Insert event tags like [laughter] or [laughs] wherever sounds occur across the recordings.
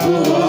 Jehovah.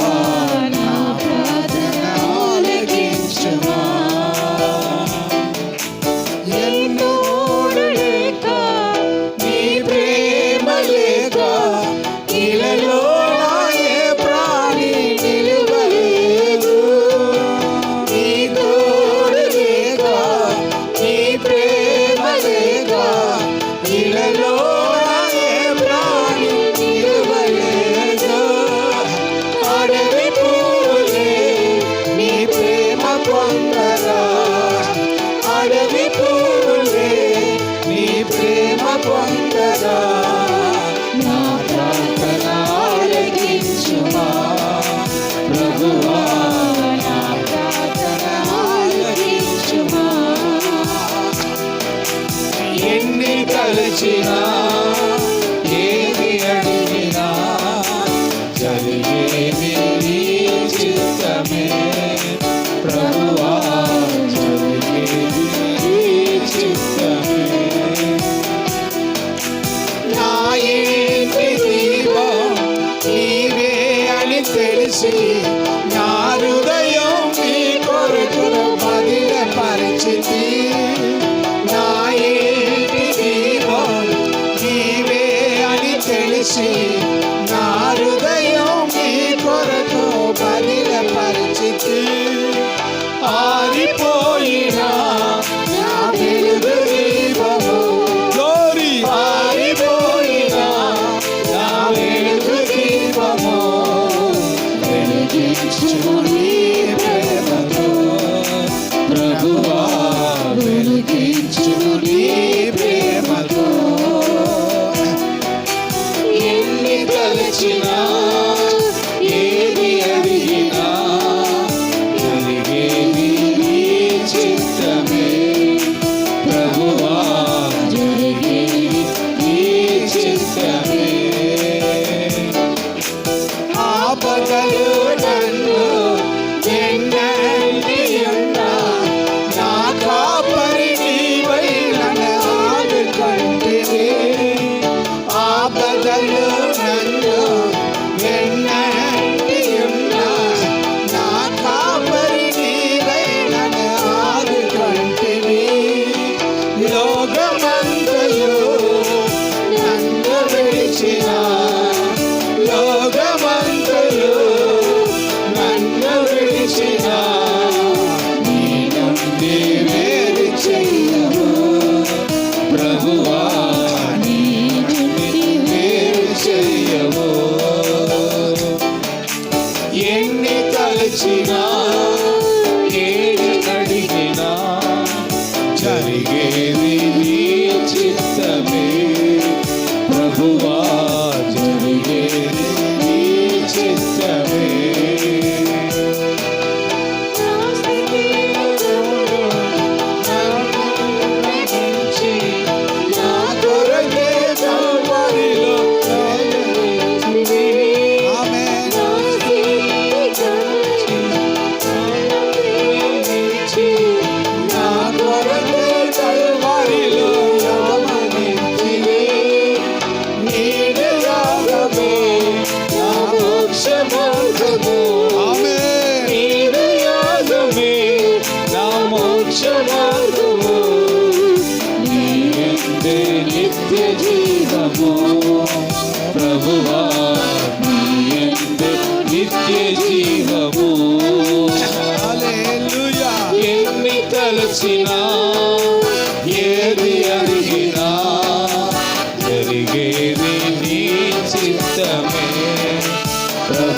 Sim. Deus.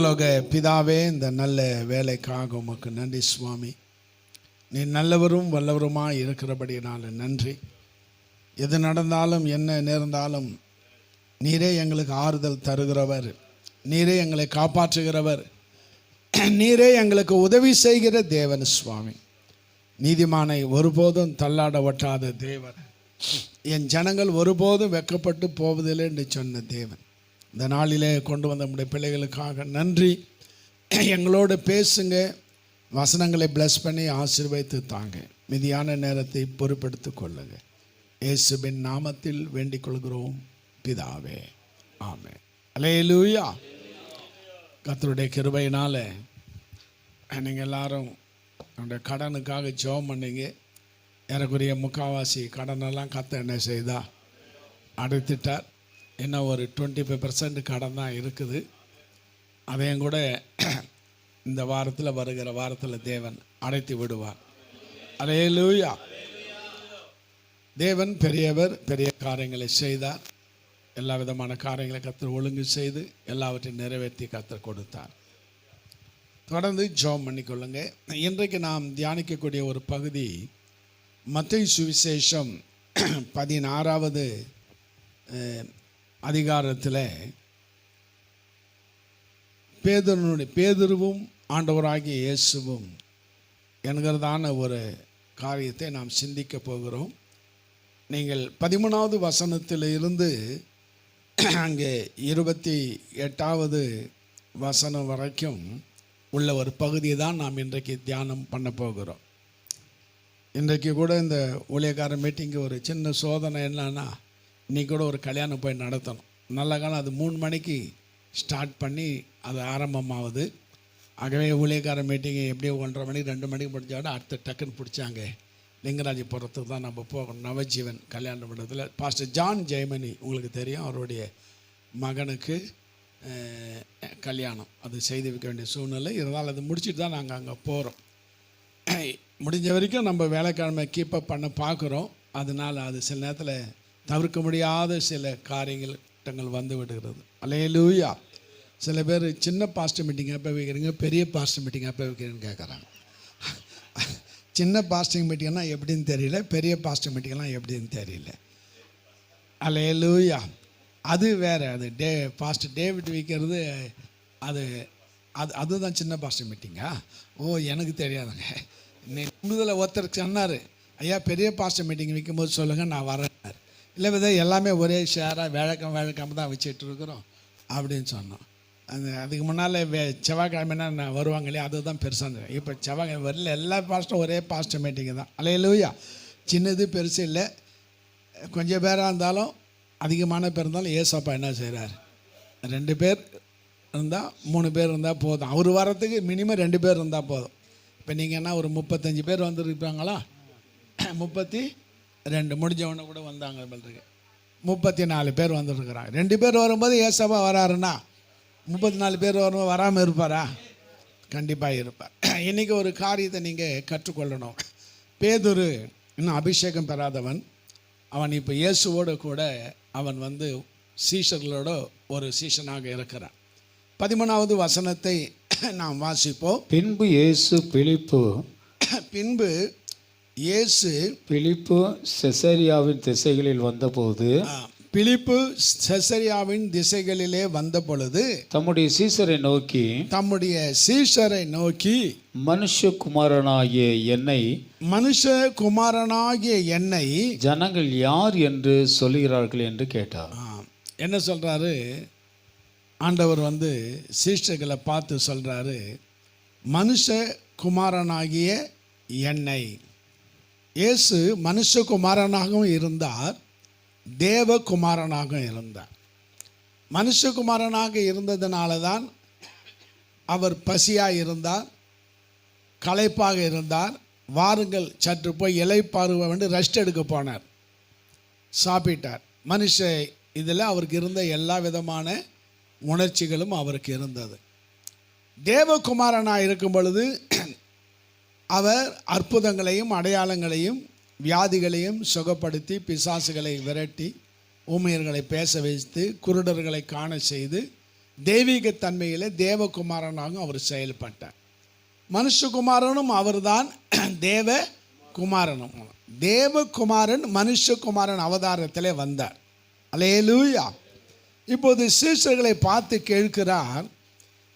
பரலோக பிதாவே இந்த நல்ல வேலைக்காக உமக்கு நன்றி சுவாமி. நீ நல்லவரும் வல்லவருமாக இருக்கிறபடினால நன்றி. எது நடந்தாலும் என்ன நேர்ந்தாலும் நீரே எங்களுக்கு ஆறுதல் தருகிறவர். நீரே எங்களை காப்பாற்றுகிறவர். நீரே எங்களுக்கு உதவி செய்கிற தேவன் சுவாமி. நீதிமானை ஒருபோதும் தள்ளாட வட்டாத தேவன். என் ஜனங்கள் ஒருபோதும் வெக்கப்பட்டு போவதில்லை என்று சொன்ன தேவன். இந்த நாளிலே கொண்டு வந்த நம்முடைய பிள்ளைகளுக்காக நன்றி. எங்களோடு பேசுங்க. வசனங்களை பிளஸ் பண்ணி ஆசீர்வதித்து தாங்க. மிதியான நேரத்தை பொறுப்பெடுத்து கொள்ளுங்க. இயேசுபின் நாமத்தில் வேண்டிக் கொள்கிறோம். பிதாவே ஆமே அலேலூயா கத்தருடைய கிருபையினால் நீங்கள் எல்லாரும் என்னுடைய கடனுக்காக ஜோம் பண்ணீங்க. ஏறக்குறைய முக்காவாசி கடனெல்லாம் கத்த என்ன செய்தா? அடைத்துட்டார். இன்னும் ஒரு டுவெண்ட்டி ஃபைவ் பர்சன்ட் கடன் தான் இருக்குது. அதையும் கூட [clears throat] இந்த வாரத்தில் வருகிற வாரத்தில் தேவன் அடைத்து விடுவார். அலையலூயா தேவன் பெரியவர் பெரிய காரியங்களை செய்தார். எல்லா விதமான காரியங்களை கத்தர் ஒழுங்கு செய்து எல்லாவற்றையும் நிறைவேற்றி கத்தர் கொடுத்தார். தொடர்ந்து ஜோம் பண்ணிக்கொள்ளுங்க. இன்றைக்கு நாம் தியானிக்கக்கூடிய ஒரு பகுதி மத்திய சுவிசேஷம் [clears throat] பதினாறாவது அதிகாரத்தில் பேதருனுடைய பேதுருவும் ஆண்டவராகிய இயேசுவும் என்கிறதான ஒரு காரியத்தை நாம் சிந்திக்க போகிறோம். நீங்கள் பதிமூணாவது வசனத்தில் இருந்து [clears throat] அங்கே இருபத்தி எட்டாவது வசனம் வரைக்கும் உள்ள ஒரு பகுதியை தான் நாம் இன்றைக்கு தியானம் பண்ண போகிறோம். இன்றைக்கு கூட இந்த ஊழியக்கார மீட்டிங்கு ஒரு சின்ன சோதனை என்னன்னா நீ கூட ஒரு கல்யாணம் போய் நடத்தணும். நல்ல காலம் அது மூணு மணிக்கு ஸ்டார்ட் பண்ணி அது ஆரம்பமாகுது ஆகவே ஊழியக்கார மீட்டிங்கை எப்படியோ ஒன்றரை மணிக்கு ரெண்டு மணிக்கு முடிஞ்சாலும் அடுத்த டக்குன்னு பிடிச்சாங்க. லிங்கராஜபுரத்துக்கு தான் நம்ம போகணும். நவஜீவன் கல்யாண மண்டலத்தில் பாஸ்டர் ஜான் ஜெயமணி உங்களுக்கு தெரியும் அவருடைய மகனுக்கு கல்யாணம். அது செய்து வைக்க வேண்டிய சூழ்நிலை. இருந்தாலும் அது முடிச்சுட்டு தான் நாங்கள் அங்கே போகிறோம் [clears throat] முடிஞ்ச வரைக்கும் நம்ம வேலைக்கிழமை கீப்பப் பண்ண பார்க்குறோம் அதனால் அது சில நேரத்தில் தவிர்க்க முடியாத சில காரியங்கள் திட்டங்கள் வந்து விடுகிறது. அலையலூயா சில பேர் சின்ன பாஸ்டர் மீட்டிங் எப்போ வைக்கிறீங்க? பெரிய பாஸ்டர் மீட்டிங் எப்போ வைக்கிறீங்கன்னு கேட்குறாங்க சின்ன பாஸ்டிங் மீட்டிங்னா எப்படின்னு தெரியல பெரிய பாஸ்டர் மீட்டிங்லாம் எப்படின்னு தெரியல. அலையலூயா அது வேறு அது டே பாஸ்டர் டேவிட் வைக்கிறது அது அது அதுதான் சின்ன பாஸ்டர் மீட்டிங்கா ஓ எனக்கு தெரியாதுங்க. இன்னைக்கு முழுதில் ஒருத்தர் சொன்னார் ஐயா பெரிய பாஸ்டர் மீட்டிங் வைக்கும்போது சொல்லுங்கள் நான் வரேன். இல்லை வித எல்லாமே ஒரே ஷேராக வேழக்கம் வேழக்கம் தான் வச்சுட்டு இருக்கிறோம் அப்படின்னு சொன்னோம். அந்த அதுக்கு முன்னால் வே செவ்வாய்க்கிழமைனா நான் வருவாங்க இல்லையா அதுதான் பெருசாக இப்போ செவ்வாய் வரல எல்லா பாஸ்ட்டும் ஒரே பாஸ்டர் மீட்டிங்கு தான். அலையிலூயா சின்னது பெருசு இல்லை. கொஞ்சம் பேராக இருந்தாலும் அதிகமான பேர் இருந்தாலும் ஏசப்பா என்ன செய்கிறார் ரெண்டு பேர் இருந்தால் மூணு பேர் இருந்தால் போதும். அவர் வரத்துக்கு மினிமம் ரெண்டு பேர் இருந்தால் போதும். இப்போ நீங்கள் என்ன ஒரு முப்பத்தஞ்சு பேர் வந்துருப்பாங்களா? முப்பத்தி ரெண்டு முடிஞ்சவொன்னே கூட வந்தாங்க பல்றதுக்கு முப்பத்தி நாலு பேர் வந்துருக்குறாங்க. ரெண்டு பேர் வரும்போது ஏசப்பா வராருன்னா முப்பத்தி நாலு பேர் வரும் வராமல் இருப்பாரா? கண்டிப்பாக இருப்பார். இன்றைக்கி ஒரு காரியத்தை நீங்கள் கற்றுக்கொள்ளணும். பேதுரு இன்னும் அபிஷேகம் பெறாதவன். அவன் இப்போ இயேசுவோடு கூட அவன் வந்து சீஷர்களோட ஒரு சீஷனாக இருக்கிறான். பதிமூணாவது வசனத்தை நாம் வாசிப்போம். பின்பு இயேசு பிலிப்பு பின்பு இயேசு பிலிப்பு செசரியாவின் திசைகளில் வந்தபோது பிலிப்பு செசரியாவின் திசைகளிலே வந்த பொழுது தம்முடைய சீசரை நோக்கி தம்முடைய சீஷரை நோக்கி மனுஷகுமாரனாகிய என்னை மனுஷகுமாரனாகிய என்னை ஜனங்கள் யார் என்று சொல்லுகிறார்கள் என்று கேட்டார். என்ன சொல்றாரு? ஆண்டவர் வந்து சீஷர்களை பார்த்து சொல்றாரு மனுஷ குமாரனாகிய என்னை. இயேசு மனுஷகுமாரனாகவும் இருந்தார் தேவகுமாரனாகவும் இருந்தார். மனுஷகுமாரனாக இருந்ததுனால தான் அவர் பசியாக இருந்தார் களைப்பாக இருந்தார். வாருங்கள் சற்று போய் இலைப்பாருவ வந்து ரெஸ்ட் எடுக்க போனார். சாப்பிட்டார். மனுஷ இதில் அவருக்கு இருந்த எல்லா விதமான உணர்ச்சிகளும் அவருக்கு இருந்தது. தேவகுமாரனாக இருக்கும் பொழுது அவர் அற்புதங்களையும் அடையாளங்களையும் வியாதிகளையும் சுகப்படுத்தி பிசாசுகளை விரட்டி ஊமையர்களை பேச வைத்து குருடர்களை காண செய்து தெய்வீக தன்மையில் தேவகுமாரனாகவும் அவர் செயல்பட்டார். மனுஷகுமாரனும் அவர்தான் தேவ குமாரனும் தேவகுமாரன் மனுஷகுமாரன் அவதாரத்தில் வந்தார். அலேலூயா இப்போது சீசர்களை பார்த்து கேட்கிறார்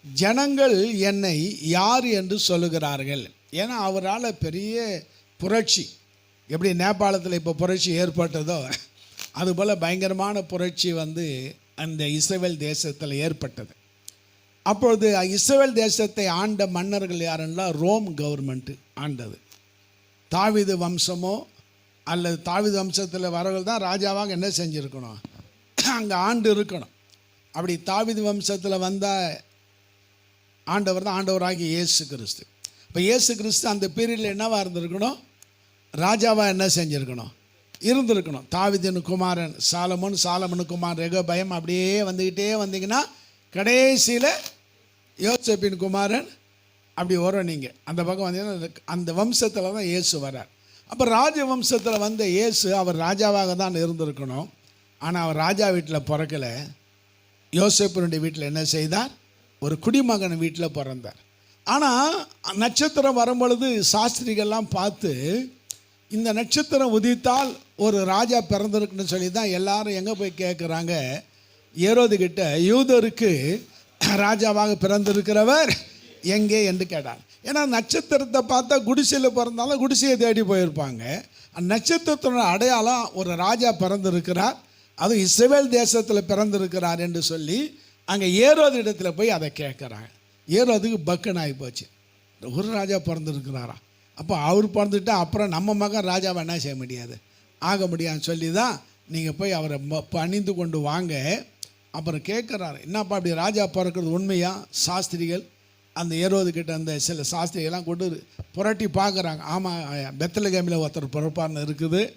ஜனங்கள் என்னை யார் என்று சொல்லுகிறார்கள்? ஏன்னா அவரால் பெரிய புரட்சி. எப்படி நேபாளத்தில் இப்போ புரட்சி ஏற்பட்டதோ அதுபோல் பயங்கரமான புரட்சி வந்து அந்த இஸ்ரேல் தேசத்தில் ஏற்பட்டது. அப்பொழுது இஸ்ரேல் தேசத்தை ஆண்ட மன்னர்கள் யாருன்னா ரோம் கவர்மெண்ட்டு ஆண்டது. தாவிது வம்சமோ அல்லது தாவிது வம்சத்தில் வரவர்கள் தான் ராஜாவாக என்ன செஞ்சுருக்கணும்? அங்கே ஆண்டு இருக்கணும். அப்படி தாவிது வம்சத்தில் வந்த ஆண்டவர் தான் ஆண்டவராகி இயேசு கிறிஸ்து. இப்போ இயேசு கிறிஸ்து அந்த பீரியடில் என்னவாக இருந்திருக்கணும்? ராஜாவாக என்ன செஞ்சுருக்கணும்? இருந்திருக்கணும். தாவிதனு குமாரன் சாலமோன் சாலமனு குமார் ரெக பயம் அப்படியே வந்துக்கிட்டே வந்தீங்கன்னா கடைசியில் யோசப்பின் குமாரன் அப்படி வரும் நீங்கள் அந்த பக்கம் வந்தீங்கன்னா அந்த- அந்த வம்சத்தில் தான் இயேசு வரார் அப்போ ராஜ வம்சத்தில் வந்த இயேசு அவர் ராஜாவாக தான் இருந்திருக்கணும். ஆனால் அவர் ராஜா வீட்டில் பிறக்கலை. யோசேப்பனுடைய வீட்டில் என்ன செய்தார்? ஒரு குடிமகன் வீட்டில் பிறந்தார். ஆனால் நட்சத்திரம் வரும்பொழுது சாஸ்திரிகள்லாம் பார்த்து இந்த நட்சத்திரம் உதித்தால் ஒரு ராஜா பிறந்திருக்குன்னு சொல்லி தான் எல்லாரும் எங்கே போய் கேட்குறாங்க ஏரோதுகிட்ட யூதருக்கு ராஜாவாக பிறந்திருக்கிறவர் எங்கே என்று கேட்டார். ஏன்னா நட்சத்திரத்தை பார்த்தா குடிசையில் பிறந்தாலும் குடிசையை தேடி போயிருப்பாங்க. அந்த நட்சத்திரத்தோட அடையாளம் ஒரு ராஜா பிறந்திருக்கிறார். அதுவும் இஸ்ரேல் தேசத்தில் பிறந்திருக்கிறார் என்று சொல்லி அங்கே ஏறோது இடத்துல போய் அதை கேட்குறாங்க ஏரோதுக்கு பக்குன்னு ஆகி போச்சு ஒரு ராஜா பிறந்திருக்கிறாரா அப்போ அவர் பிறந்துட்டா அப்புறம் நம்ம மகன் ராஜாவை என்ன செய்ய முடியாது? ஆக முடியாதுன்னு சொல்லி தான் நீங்கள் போய் அவரை ம- பணிந்து கொண்டு வாங்க. அப்புறம் கேட்குறாரு என்னப்பா அப்படி ராஜா பிறக்கிறது உண்மையா? சாஸ்திரிகள்? அந்த ஏரோதுக்கிட்ட அந்த சில சாஸ்திரிகள்லாம் கொண்டு புரட்டி பார்க்குறாங்க. ஆமாம் பெத்தலகேமில் ஒருத்தர் பிறப்பார்னு இருக்குது.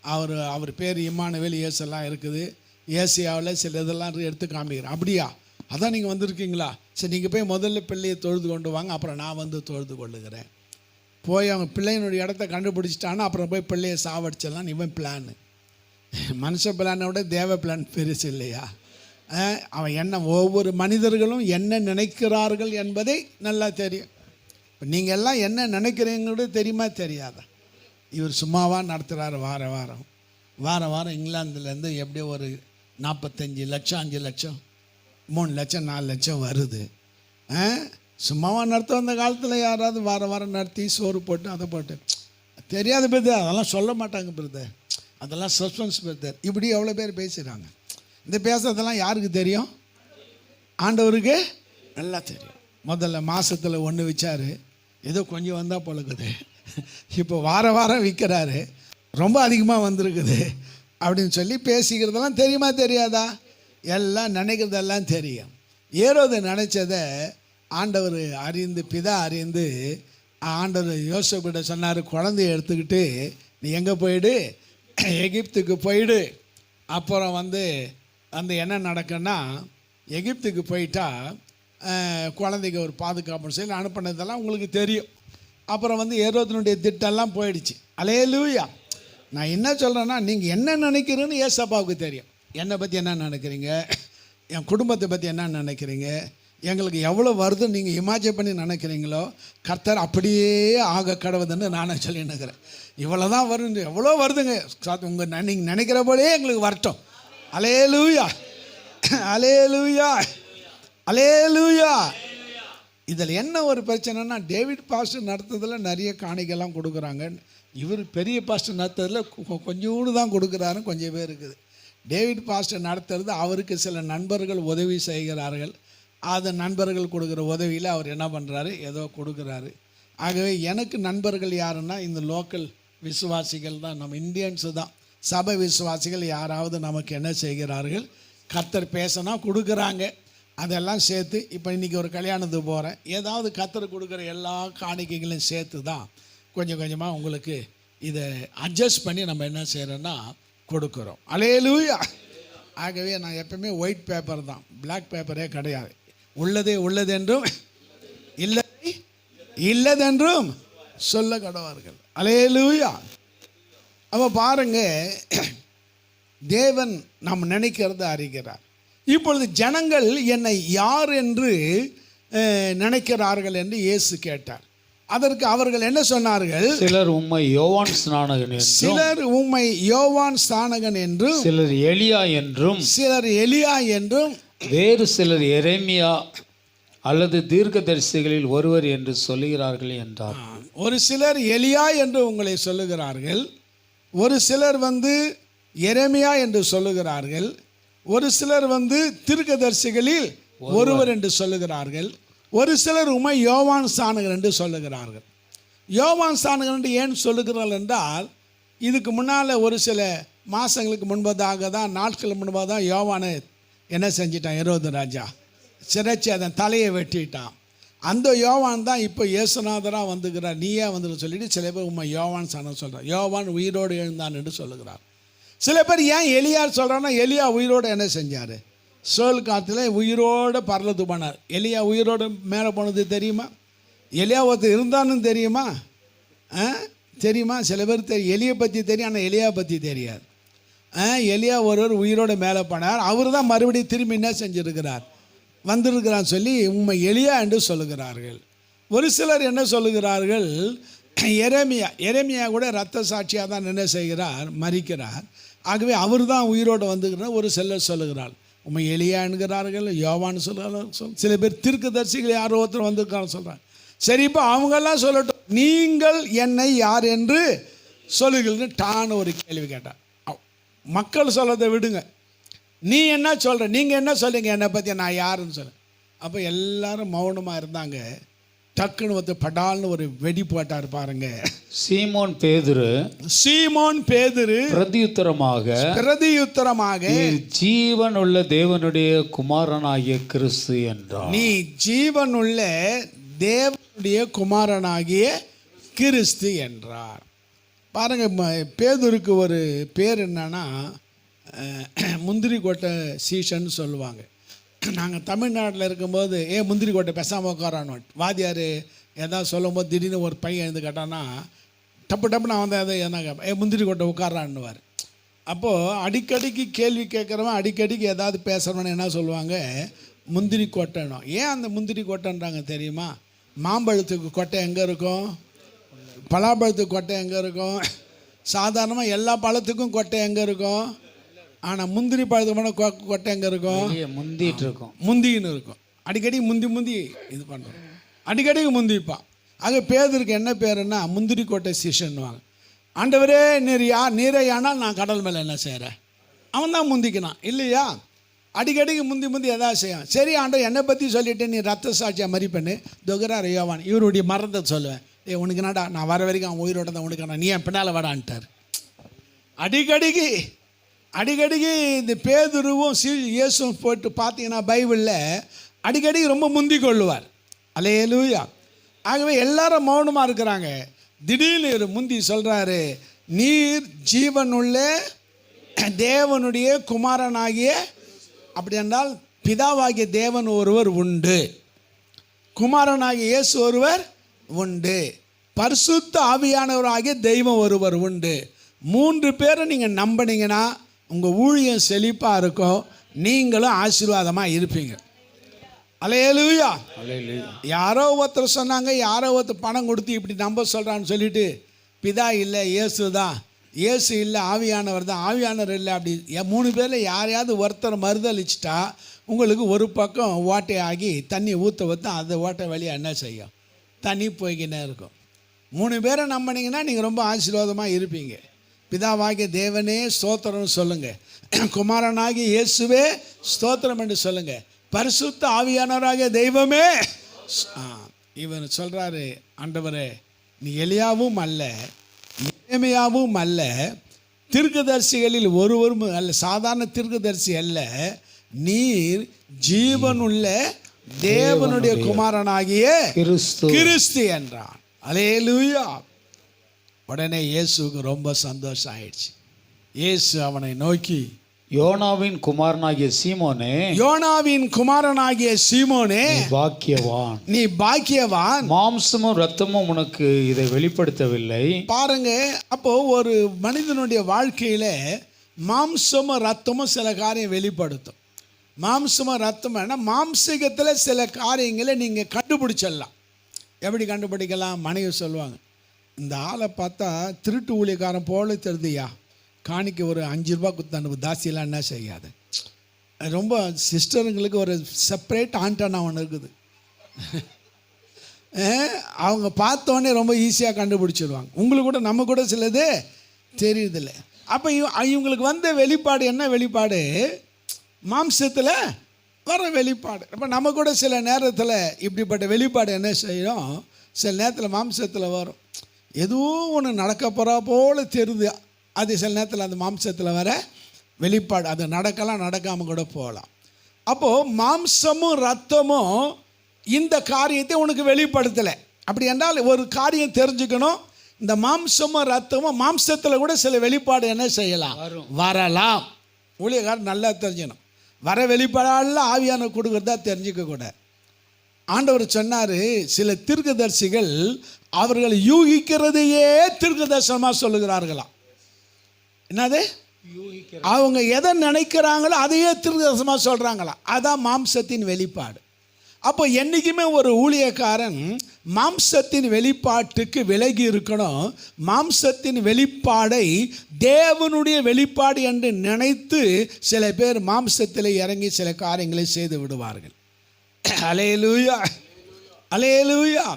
அவர் அவர் பேர் இம்மானுவேல் இயேசெல்லாம் இருக்குது. ஏசியாவில் சில இதெல்லாம் எடுத்து காமிக்கிறேன் அப்படியா? அதான் நீங்கள் வந்திருக்கீங்களா? சரி நீங்கள் போய் முதல்ல பிள்ளையை தொழுது கொண்டு வாங்க அப்புறம் நான் வந்து தொழுது கொள்ளுகிறேன். போய் அவன் பிள்ளையினுடைய இடத்த கண்டுபிடிச்சிட்டான்னா அப்புறம் போய் பிள்ளையை சாவடிச்சிடலாம். இவன் பிளானு மனுஷ பிளானை விட தேவ பிளான் பெருசு இல்லையா? அவன் என்ன ஒவ்வொரு மனிதர்களும் என்ன நினைக்கிறார்கள் என்பதை நல்லா தெரியும். இப்போ நீங்கள் எல்லாம் என்ன நினைக்கிறீங்கிறது தெரியுமா? தெரியாதா? இவர் சும்மாவாக நடத்துகிறாரு வார வாரம். வாரம் வாரம் இங்கிலாந்துலேருந்து எப்படியோ ஒரு நாற்பத்தஞ்சு லட்சம் அஞ்சு லட்சம் மூணு லட்சம் நாலு லட்சம் வருது. ஆ? சும்மாவாக நடத்த வந்த காலத்தில் யாராவது வார வாரம் நடத்தி சோறு போட்டு அதை போட்டு. தெரியாத பிரதர் அதெல்லாம் சொல்ல மாட்டாங்க பிரதர். அதெல்லாம் சஸ்பென்ஸ் பிரதர். இப்படி எவ்வளோ பேர் பேசுகிறாங்க இந்த பேசுறதெல்லாம் யாருக்கு தெரியும்? ஆண்டவருக்கு நல்லா தெரியும். முதல்ல மாதத்தில் ஒன்று வச்சாரு ஏதோ கொஞ்சம் வந்தால் பழகுது இப்போ வார வாரம் விற்கிறாரு. ரொம்ப அதிகமாக வந்திருக்குது. அப்படின்னு சொல்லி பேசிக்கிறதெல்லாம் தெரியுமா தெரியாதா? எல்லாம் நினைக்கிறதெல்லாம் தெரியும். ஏரோது நினச்சதை ஆண்டவர் அறிந்து பிதா அறிந்து ஆண்டவர் யோசப்பிட்ட சொன்னார் குழந்தைய எடுத்துக்கிட்டு நீ எங்கே போயிடு? எகிப்துக்கு போயிடு. அப்புறம் வந்து அந்த என்ன நடக்குன்னா எகிப்துக்கு போயிட்டா குழந்தைக்கு ஒரு பாதுகாப்பு சொல்லி அனுப்பினதெல்லாம் உங்களுக்கு தெரியும். அப்புறம் வந்து ஏரோதனுடைய திட்டம்லாம் போயிடுச்சு. அலே லூயா நான் என்ன சொல்கிறேன்னா நீங்கள் என்ன நினைக்கிறேன்னு ஏசப்பாவுக்கு தெரியும். என்னை பற்றி என்ன நினைக்கிறீங்க? என் குடும்பத்தை பற்றி என்ன நினைக்கிறீங்க? எங்களுக்கு எவ்வளோ வருதுன்னு நீங்கள் இமேஜின் பண்ணி நினைக்கிறீங்களோ கர்த்தர் அப்படியே ஆக கடவுதுன்னு நானே சொல்லி நினைக்கிறேன் இவ்வளோ தான் வரும் எவ்வளோ வருதுங்க உங்கள் நீங்கள் நினைக்கிற போலே எங்களுக்கு வரட்டும். அலே லூயா அலே லூயா அலே லூயா இதில் என்ன ஒரு பிரச்சனைனா டேவிட் பாஸ்டர் நடத்துறதில் நிறைய காணிகள்லாம் கொடுக்குறாங்க. இவர் பெரிய பாஸ்டர் நடத்துறதில் கொ- கொஞ்சோண்டு தான் கொடுக்குறாருன்னு கொஞ்சம் பேர் இருக்குது. டேவிட் பாஸ்டர் நடத்துறது அவருக்கு சில நண்பர்கள் உதவி செய்கிறார்கள். அது நண்பர்கள் கொடுக்குற உதவியில் அவர் என்ன பண்ணுறாரு ஏதோ கொடுக்குறாரு. ஆகவே எனக்கு நண்பர்கள் யாருன்னா இந்த லோக்கல் விசுவாசிகள் தான். நம்ம இந்தியன்ஸு தான். சபை விசுவாசிகள் யாராவது நமக்கு என்ன செய்கிறார்கள்? கத்தர் பேசினா கொடுக்குறாங்க. அதெல்லாம் சேர்த்து இப்போ இன்றைக்கி ஒரு கல்யாணத்துக்கு போகிறேன் ஏதாவது கத்தர் கொடுக்குற எல்லா காணிக்கைகளையும் சேர்த்து தான் கொஞ்சம் கொஞ்சமாக உங்களுக்கு இதை அட்ஜஸ்ட் பண்ணி நம்ம என்ன செய்கிறோன்னா கொடுக்குறோம். அலையலூயா. ஆகவே நான் எப்பவுமே ஒயிட் பேப்பர் தான். பிளாக் பேப்பரே கிடையாது. உள்ளதே உள்ளதென்றும் இல்லை இல்லதென்றும் சொல்ல கடவார்கள். அலையலூயா. அப்போ பாருங்க தேவன் நாம் நினைக்கிறத அறிகிறார். இப்பொழுது ஜனங்கள் என்னை யார் என்று நினைக்கிறார்கள் என்று இயேசு கேட்டார். அதற்கு அவர்கள் என்ன சொன்னார்கள்? சிலர் உம்மை யோவான் ஸ்நானகன் என்றும் சிலர் உம்மை யோவான் ஸ்தானகன் என்றும் சிலர் எலியா என்றும் சிலர் எலியா என்றும் வேறு சிலர் எரேமியா அல்லது தீர்க்கதரிசிகளில் ஒருவர் என்று சொல்லுகிறார்கள் என்றார். ஒரு சிலர் எலியா என்று உங்களை சொல்லுகிறார்கள் ஒரு சிலர் வந்து எரேமியா என்று சொல்லுகிறார்கள் ஒரு சிலர் வந்து தீர்க்கதரிசிகளில் ஒருவர் என்று சொல்லுகிறார்கள். ஒரு சிலர் உமை யோவான் ஸ்தானகர் என்று சொல்லுகிறார்கள். யோவான் ஸ்தானகர் என்று ஏன் சொல்லுகிறார்கள் என்றால் இதுக்கு முன்னால் ஒரு சில மாதங்களுக்கு முன்பதாக தான் நாட்கள் முன்பாக தான் யோவானை என்ன செஞ்சிட்டான் இருபது ராஜா. சிறைச்சி அதன் தலையை வெட்டிட்டான். அந்த யோவான் தான் இப்போ இயேசுநாதராக வந்துக்கிறார் நீயே வந்து சொல்லிட்டு சில பேர் உண்மை யோவான் சாணம் சொல்கிறார் யோவான் உயிரோடு எழுந்தான் என்று சொல்லுகிறார். சில பேர் ஏன் எலியார் சொல்கிறான்னா எலியா உயிரோடு என்ன செஞ்சார்? சோல் காற்றுல உயிரோடு பரலத்து போனார். எலியா உயிரோடு மேலே போனது தெரியுமா? எலியா ஒருத்தர் இருந்தான்னு தெரியுமா? ஆ? தெரியுமா? சில பேர் தெரியும். எலியை பற்றி தெரியும் ஆனால் எலியா பற்றி தெரியாது. ஆ? எலியா ஒருவர் உயிரோடு மேலே போனார். அவர் தான் மறுபடியும் திரும்பி என்ன செஞ்சுருக்கிறார்? வந்திருக்கிறான்னு சொல்லி உண்மை எளியா என்று சொல்லுகிறார்கள். ஒரு சிலர் என்ன சொல்லுகிறார்கள்? எரேமியா எரேமியா கூட ரத்த சாட்சியாக தான் என்ன செய்கிறார்? மறிக்கிறார் ஆகவே அவர் தான் உயிரோடு வந்துக்கிறார் ஒரு சிலர் சொல்லுகிறார். உண்மை எளியா என்கிறார்கள் யோவான்னு சொல்கிறார்கள் சொல் சில பேர் தீர்க்கதரிசிகள் யாரோ ஒருத்தர் வந்திருக்கான்னு சொல்கிறாங்க சரி இப்போ அவங்கெல்லாம் சொல்லட்டும். நீங்கள் என்னை யார் என்று சொல்லுகிறீர்கள் டான்னு ஒரு கேள்வி கேட்டான் மக்கள் சொல்கிறத விடுங்க. நீ என்ன சொல்கிற நீங்கள் என்ன சொல்லுங்க என்னை பற்றி நான் யாருன்னு சொல்ல அப்போ எல்லாரும் மௌனமாக இருந்தாங்க. டக்குன்னு வந்து படால்னு ஒரு வெடி போட்டார் பாருங்க. சீமோன் பேதுரு சீமோன் பேதுரு பிரதியுத்தரமாக பிரதியுத்தரமாக ஜீவன் உள்ள தேவனுடைய குமாரனாகிய கிறிஸ்து என்றார். நீ ஜீவனுள்ள தேவனுடைய குமாரனாகிய கிறிஸ்து என்றார். பாருங்க பேதுருக்கு ஒரு பேர் என்னன்னா முந்திரி கொட்டை சீசன்னு சொல்லுவாங்க. நாங்கள் தமிழ்நாட்டில் இருக்கும்போது ஏன் முந்திரி கோட்டை பேசாமல் உட்காரான்னு வாத்தியார் ஏதாவது சொல்லும்போது திடீர்னு ஒரு பையன் எழுந்து கேட்டான்னா டப்பு டப்பு நான் வந்து அதை என்ன கேட்பேன் ஏ முந்திரி கொட்டை உட்காரான்னுவார் அப்போது அடிக்கடிக்கு கேள்வி கேட்குறவன் அடிக்கடிக்கு ஏதாவது பேசுகிறவன் என்ன சொல்லுவாங்க? முந்திரி கொட்டைணும் ஏன் அந்த முந்திரி கொட்டைன்றாங்க தெரியுமா? மாம்பழத்துக்கு கொட்டை எங்கே இருக்கும்? பலாப்பழத்துக்கு கொட்டை எங்கே இருக்கும்? சாதாரணமாக எல்லா பழத்துக்கும் கொட்டை எங்கே இருக்கும்? ஆனால் முந்திரி பழத்துக்கு கொட்டை எங்கே இருக்கும்? முந்திட்டு இருக்கும். முந்தின்னு இருக்கும். அடிக்கடி முந்தி முந்தி இது பண்ணுறோம் அடிக்கடிக்கு முந்திப்பான் ஆக பேதருக்கு என்ன பேருன்னா முந்திரி கோட்டை சிஷன்வாங்க ஆண்டவரே நீர் யா நீரே ஆனால் நான் கடல் மேலே என்ன செய்கிறேன் அவன் தான் முந்திக்கினான் இல்லையா? அடிக்கடிக்கு முந்தி முந்தி எதாவது செய்யும் சரி ஆண்டவர் என்னை பற்றி சொல்லிட்டு நீ ரத்த சாட்சியாக மறிப்பண்ணு தொகரார் யோவான். இவருடைய மரணத்தை சொல்லுவேன். ஏ உனக்கு நாடா நான் வர வரைக்கும் அவன் உயிரோட தான் உனக்கு நான் நீ என் பின்னால் வாடான்ட்டார். அடிக்கடிக்கு அடிக்கடிக்கு இந்த பேதுருவும் சீ இயேசும் போட்டு பார்த்தீங்கன்னா பைபிளில் அடிக்கடி ரொம்ப முந்தி கொள்ளுவார். அலையலூயா ஆகவே எல்லாரும் மௌனமாக இருக்கிறாங்க. திடீர்னு முந்தி சொல்கிறாரு நீர் ஜீவனுள்ள தேவனுடைய குமாரனாகிய அப்படி என்றால் பிதாவாகிய தேவன் ஒருவர் உண்டு. குமாரனாகிய இயேசு ஒருவர் உண்டு. பரிசுத்த ஆவியானவராகிய தெய்வம் ஒருவர் உண்டு. மூன்று பேரை நீங்கள் நம்பினீங்கன்னா உங்கள் ஊழியம் செழிப்பாக இருக்கும் நீங்களும் ஆசீர்வாதமாக இருப்பீங்க. அலையலுயா. யாரோ ஒருத்தர் சொன்னாங்க யாரோ ஒருத்தர் பணம் கொடுத்து இப்படி நம்ப சொல்கிறான்னு சொல்லிட்டு பிதா இல்லை இயேசு தான். இயேசு இல்லை ஆவியானவர் தான். ஆவியானவர் இல்லை அப்படி மூணு பேரில் யாரையாவது ஒருத்தர் மறுதளிச்சிட்டா உங்களுக்கு ஒரு பக்கம் ஓட்டை ஆகி தண்ணி ஊற்ற ஊற்ற அந்த ஓட்டை வழியாக என்ன செய்யும்? தண்ணி போய்க்கினே இருக்கும். மூணு பேரை நம்பினீங்கன்னா நீங்கள் ரொம்ப ஆசீர்வாதமாக இருப்பீங்க. பிதாவாகிய தேவனே ஸ்தோத்திரம்னு சொல்லுங்கள் குமாரனாகிய இயேசுவே ஸ்தோத்திரம் என்று சொல்லுங்கள் பரிசுத்த ஆவியானவராகிய தெய்வமே. இவர் சொல்கிறாரு ஆண்டவரே நீ எலியாவும் அல்ல இறைமையாவும் அல்ல தீர்க்கதரிசிகளில் ஒருவரும் அல்ல சாதாரண தீர்க்கதரிசி அல்ல நீர் ஜீவனுள்ள தேவனுடைய குமாரனாகிய கிறிஸ்து. கிறிஸ்து என்றான். அலேலூயா. உடனே இயேசுவுக்கு ரொம்ப சந்தோஷம் ஆயிடுச்சு இயேசு அவனை நோக்கி யோனாவின் குமாரனாகிய சீமோனே யோனாவின் குமாரனாகிய சீமோனே பாக்கியவான். நீ பாக்கியவான். மாம்சமும் ரத்தமும் உனக்கு இதை வெளிப்படுத்தவில்லை. பாருங்க அப்போ ஒரு மனிதனுடைய வாழ்க்கையில மாம்சமும் ரத்தமும் சில காரியம் வெளிப்படுத்தும். மாம்சமும் ரத்தம் மாம்சீகத்தில் சில காரியங்களை நீங்கள் கண்டுபிடிச்சிடலாம். எப்படி கண்டுபிடிக்கலாம்? மனைவி சொல்லுவாங்க இந்த ஆளை பார்த்தா திருட்டு ஊழியக்காரன் போல தெரியுதுயா காணிக்க ஒரு அஞ்சு ரூபா குத்தாண்டு தாசியெல்லாம் என்ன செய்யாது. ரொம்ப சிஸ்டருங்களுக்கு ஒரு செப்பரேட் ஆண்டனா ஒன்று இருக்குது. [laughs] அவங்க பார்த்தோன்னே ரொம்ப ஈஸியாக கண்டுபிடிச்சிடுவாங்க உங்களுக்கு கூட நம்ம கூட சிலது தெரியுதில்ல. அப்போ இவங்களுக்கு வந்த வெளிப்பாடு என்ன வெளிப்பாடு? மாம்சத்தில் வர வெளிப்பாடு. அப்போ நம்ம கூட சில நேரத்தில் இப்படிப்பட்ட வெளிப்பாடு என்ன செய்யும்? சில நேரத்தில் மாம்சத்தில் வரும். ஏதோ ஒன்று நடக்க போகிறா போல தெரியுது. அது சில நேரத்தில் அந்த மாம்சத்தில் வர வெளிப்பாடு அது நடக்கலாம் நடக்காமல் கூட போகலாம். அப்போது மாம்சமும் ரத்தமும் இந்த காரியத்தை உனக்கு வெளிப்படுத்தலை. அப்படி என்றால் ஒரு காரியம் தெரிஞ்சுக்கணும். இந்த மாம்சமும் ரத்தமும் மாம்சத்தில் கூட சில வெளிப்பாடு என்ன செய்யலாம்? வரலாம். ஊழியக்காரர் நல்லா தெரிஞ்சுக்கணும். வர வெளிப்பாடெல்லாம் ஆவியான கொடுக்குறதா தெரிஞ்சுக்க கூட. ஆண்டவர் சொன்னார் சில தீர்க்கதரிசிகள் அவர்கள் யூகிக்கிறதையே தீர்க்கதரிசனமாக சொல்லுகிறார்களாம். என்னது? அவங்க எதை நினைக்கிறாங்களோ அதையே தீர்க்கதரிசனமாக சொல்கிறாங்களா அதான் மாம்சத்தின் வெளிப்பாடு. அப்போ என்றைக்குமே ஒரு ஊழியக்காரன் மாம்சத்தின் வெளிப்பாட்டுக்கு விலகி இருக்கணும். மாம்சத்தின் வெளிப்பாடை தேவனுடைய வெளிப்பாடு என்று நினைத்து சில பேர் மாம்சத்தில் இறங்கி சில காரியங்களை செய்து விடுவார்கள். [clears throat] அலேலூயா அலேலூயா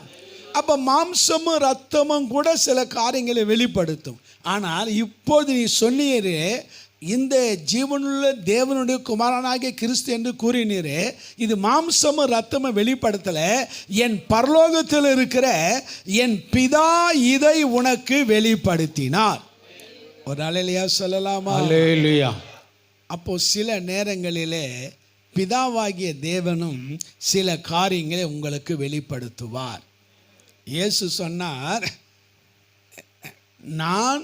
அப்போ மாம்சமும் ரத்தமும் கூட சில காரியங்களை வெளிப்படுத்தும். ஆனால் இப்போது நீ சொன்னீரே இந்த ஜீவனுள்ள தேவனுடைய குமாரனாகிய கிறிஸ்து என்று கூறினீரே இது மாம்சமும் ரத்தமும் வெளிப்படுத்தலை என் பரலோகத்தில் இருக்கிற என் பிதா இதை உனக்கு வெளிப்படுத்தினார். ஒரு அலையிலையா சொல்லலாமா? அப்போ சில நேரங்களிலே பிதாவாகிய தேவனும் சில காரியங்களை உங்களுக்கு வெளிப்படுத்துவார். இயேசு சொன்னார் நான்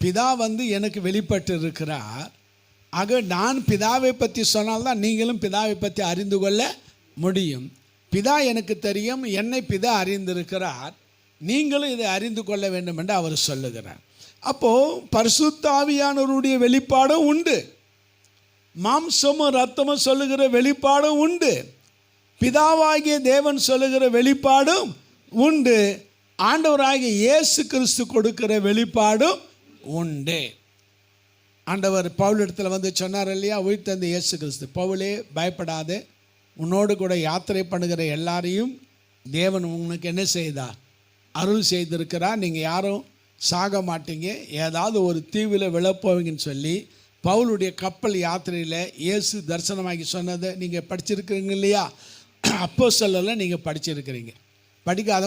பிதா வந்து எனக்கு வெளிப்பட்டு இருக்கிறார் ஆக நான் பிதாவை பற்றி சொன்னால்தான் நீங்களும் பிதாவை பற்றி அறிந்து கொள்ள முடியும். பிதா எனக்கு தெரியும் என்னை பிதா அறிந்திருக்கிறார். நீங்களும் இதை அறிந்து கொள்ள வேண்டும் என்று அவர் சொல்லுகிறார். அப்போது பரிசுத்தாவியானவருடைய வெளிப்பாடும் உண்டு. மாம்சமும் ரத்தமும் சொல்லுகிற வெளிப்பாடும் உண்டு. பிதாவாகிய தேவன் சொல்லுகிற வெளிப்பாடும் உண்டு. ஆண்டவராகிய இயேசு கிறிஸ்து கொடுக்கிற வெளிப்பாடும் உண்டு. ஆண்டவர் பவுல் இடத்துல வந்து சொன்னார் இல்லையா? உயிர் தந்த இயேசு கிறிஸ்து. பவுலே பயப்படாது. உன்னோடு கூட யாத்திரை பண்ணுகிற எல்லாரையும் தேவன் உனக்கு என்ன செய்தார்? அருள் செய்திருக்கிறார். நீங்கள் யாரும் சாக மாட்டீங்க. ஏதாவது ஒரு தீவில் விழப்போவீங்கன்னு சொல்லி பவுலுடைய கப்பல் யாத்திரையில் இயேசு தரிசனமாகி சொன்னதை நீங்கள் படிச்சிருக்கிறீங்க இல்லையா? [clears throat] அப்போ சொல்லலாம் நீங்கள் படிச்சிருக்கிறீங்க. படிக்காத